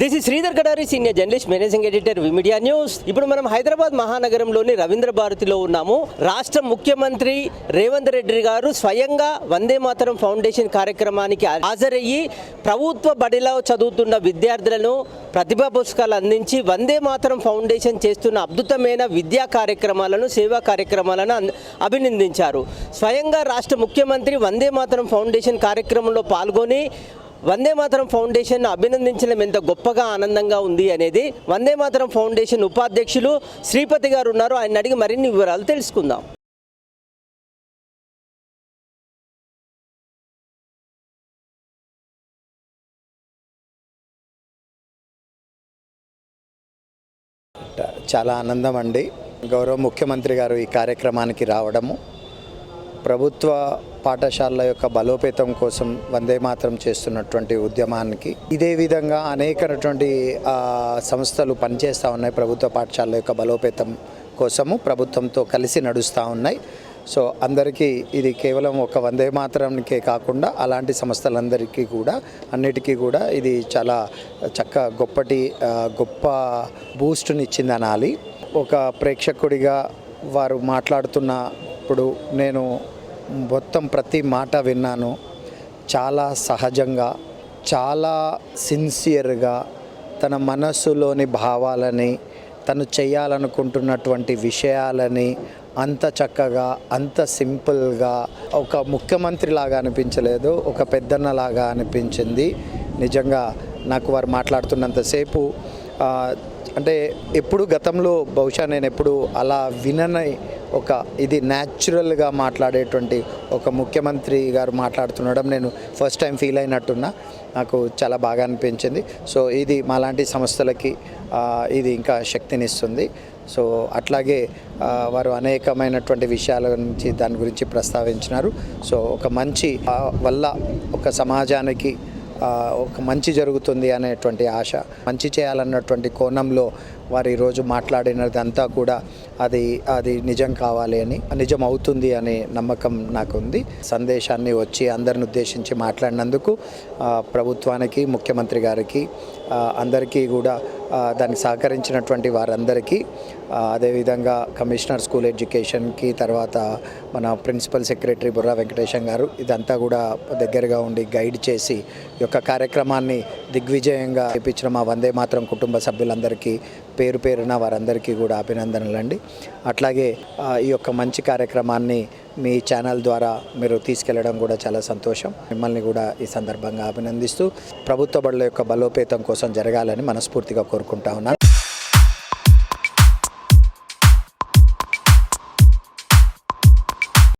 This is Sridhar Kadari senior journalist managing editor media news ఇప్పుడు మనం హైదరాబాద్ మహానగరంలోని రవీంద్ర భారతిలో ఉన్నాము. రాష్ట్ర ముఖ్యమంత్రి రేవంత్ రెడ్డి గారు స్వయంగా వందే మాతరం ఫౌండేషన్ కార్యక్రమానికి హాజరయ్యి ప్రభుత్వ బడిలో చదువుతున్న విద్యార్థులను ప్రతిభా పుస్తకాలు అందించి వందే మాతరం ఫౌండేషన్ చేస్తున్న అద్భుతమైన విద్యా కార్యక్రమాలను సేవా కార్యక్రమాలను అభినందించారు. స్వయంగా రాష్ట్ర ముఖ్యమంత్రి వందే మాతరం ఫౌండేషన్ కార్యక్రమంలో పాల్గొని వందే మాతరం ఫౌండేషన్ అభినందించడం ఎంత గొప్పగా ఆనందంగా ఉంది అనేది వందే మాతరం ఫౌండేషన్ ఉపాధ్యక్షులు శ్రీపతి గారు ఉన్నారు. ఆయన అడిగి మరిన్ని వివరాలు తెలుసుకుందాం. చాలా ఆనందం అండి. గౌరవ ముఖ్యమంత్రి గారు ఈ కార్యక్రమానికి రావడము. ప్రభుత్వ పాఠశాలల యొక్క బలోపేతం కోసం వందే మాత్రం చేస్తున్నటువంటి ఉద్యమానికి ఇదే విధంగా అనేకటువంటి సంస్థలు పనిచేస్తూ ఉన్నాయి ప్రభుత్వ పాఠశాలల యొక్క బలోపేతం కోసము. ప్రభుత్వంతో కలిసి నడుస్తూ ఉన్నాయి. సో అందరికీ ఇది కేవలం ఒక వందే మాత్రంకే కాకుండా అలాంటి సంస్థలందరికీ కూడా అన్నిటికీ కూడా ఇది చాలా చక్క గొప్పటి గొప్ప బూస్ట్నిచ్చింది అనాలి ఒక ప్రేక్షకుడిగా వారు మాట్లాడుతున్న మాట్లాడుతున్నప్పుడు నేను మొత్తం ప్రతి మాట విన్నాను. చాలా సహజంగా చాలా సిన్సియర్గా తన మనస్సులోని భావాలని తను చేయాలనుకుంటున్నటువంటి విషయాలని అంత చక్కగా అంత సింపుల్గా ఒక ముఖ్యమంత్రి లాగా అనిపించలేదు ఒక పెద్దన్నలాగా అనిపించింది. నిజంగా నాకు వారు మాట్లాడుతున్నంతసేపు అంటే ఎప్పుడు గతంలో బహుశా నేను ఎప్పుడు అలా వినని ఒక ఇది న్యాచురల్గా మాట్లాడేటువంటి ఒక ముఖ్యమంత్రి గారు మాట్లాడుతుండడం నేను ఫస్ట్ టైం ఫీల్ అయినట్టున్నా. నాకు చాలా బాగా అనిపించింది. సో ఇది మాలాంటి సంస్థలకి ఇది ఇంకా శక్తినిస్తుంది. సో అట్లాగే వారు అనేకమైనటువంటి విషయాల గురించి దాని గురించి ప్రస్తావించినారు. సో ఒక మంచి ఆ, వల్ల ఒక సమాజానికి ఒక మంచి జరుగుతుంది అనేటువంటి ఆశ. మంచి చేయాలన్నటువంటి కోణంలో వారు ఈరోజు మాట్లాడినది అంతా కూడా అది అది నిజం కావాలి అని నిజం అవుతుంది అనే నమ్మకం నాకు ఉంది సందేశాన్ని వచ్చి అందరిని ఉద్దేశించి మాట్లాడినందుకు ప్రభుత్వానికి ముఖ్యమంత్రి గారికి అందరికీ కూడా దాన్ని సహకరించినటువంటి వారందరికీ అదేవిధంగా కమిషనర్ స్కూల్ ఎడ్యుకేషన్కి తర్వాత మన ప్రిన్సిపల్ సెక్రటరీ బుర్రా వెంకటేశం గారు ఇదంతా కూడా దగ్గరగా ఉండి గైడ్ చేసి ఈ యొక్క కార్యక్రమాన్ని దిగ్విజయంగా చేపించిన మా వందే మాత్రం కుటుంబ సభ్యులందరికీ పేరు పేరున వారందరికీ కూడా అభినందనలు అండి అట్లాగే ఈ యొక్క మంచి కార్యక్రమాన్ని మీ ఛానల్ ద్వారా మీరు తీసుకెళ్ళడం కూడా చాలా సంతోషం. మిమ్మల్ని కూడా ఈ సందర్భంగా అభినందిస్తూ ప్రభుత్వ బడుల యొక్క బలోపేతం కోసం జరగాలని మనస్ఫూర్తిగా కోరుకుంటా ఉన్నాను.